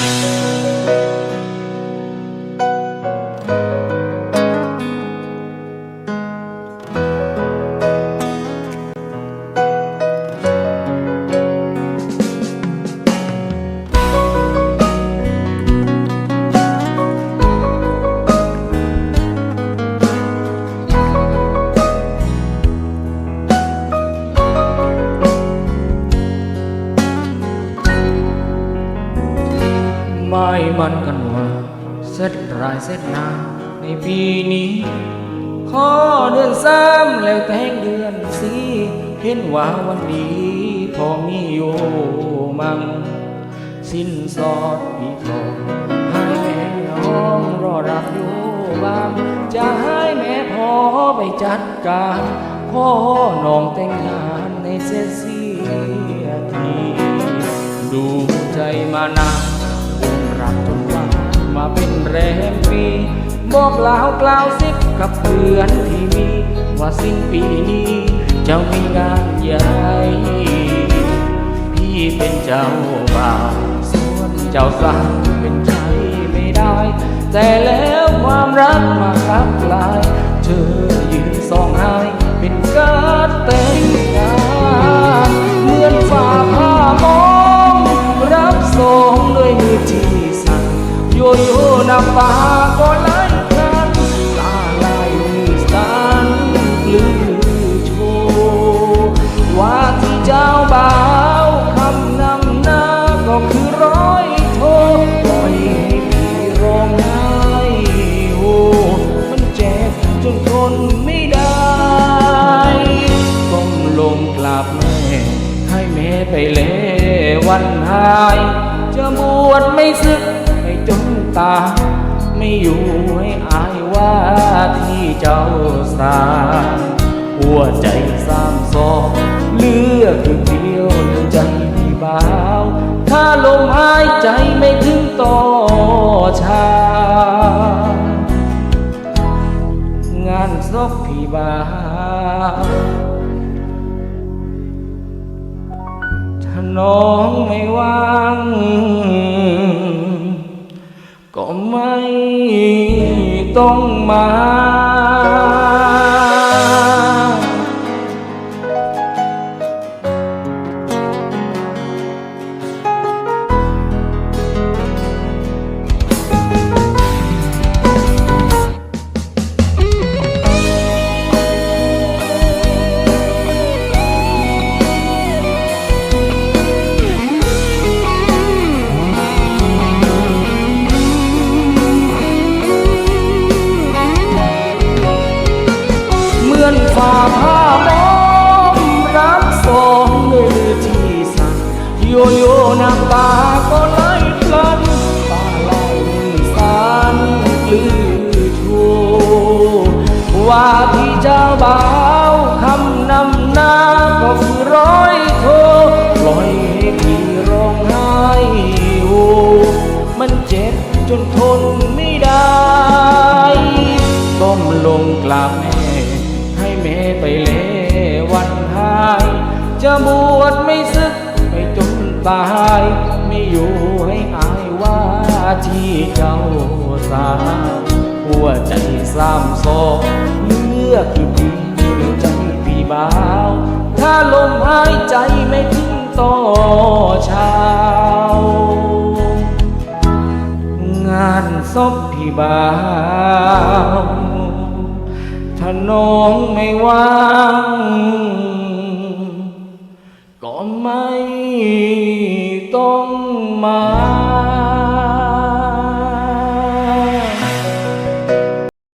Música ไม่มันกันว่าเสร็จรายเสร็จนาในปีนี้ขอเดือนสามแล้วแต่งเดือนสี่เห็นว่าวันดี พอมีอยู่มั่งสิ้นสอดพี่ทองให้แม่น้องรอรับอยู่บ้างจะให้แม่พอไปจัดการพ่อน้องแต่งงานในเสียเสียทีดูใจมานาน แรมปีบอกลาวกล่าวสิบกับเพื่อนที่มี ว่าสิ้นปีนี้จะมีงานใหญ่พี่เป็นเจ้าบ่าวส่วนเจ้าสาวเป็นใจไม่ได้ แต่แล้วความรักมาคับกลายเธอ โยโย่น้ำตาก็ไหลพลันตาไหลมือสั่นกลือโชว์ว่าที่เจ้าบ่าวคำนำหน้าก็คือร้อยโทปล่อยให้พี่ร้องไห้โหมันเจ็บจนทนไม่ได้ก้มลงกราบแม่ให้แม่ไปเลวันหายจะบวชไม่สึก ตา ไม่อยู่ให้อายว่าที่เจ้าสาหัวใจสามสองเลือกคือเดียวในใจพี่บ่าว ถ้าลมหายใจไม่ถึงต่อชางานศพพี่บ่าวถ้าน้องไม่ว่าง ไม่ต้องมา ฝ่าผ้ามอมรักสองมือที่สั่นโยโย่น้ำตาก็ไหลพลันตาไหลสานกลือชูว่าที่เจ้าบ่าวคำนำหน้าก็คือร้อยโทปล่อยให้พี่ร้องไห้โฮมันเจ็บจนทน จะบวชไม่สึกไม่จนตายไม่อยู่ให้อายว่าที่เจ้าสาหัวใจสามสองเลือกคือพี่ในใจพี่บ่าว ถ้าลมหายใจไม่ถึงต่อเช้างานศพพี่บ่าว ถ้าน้องไม่ว่า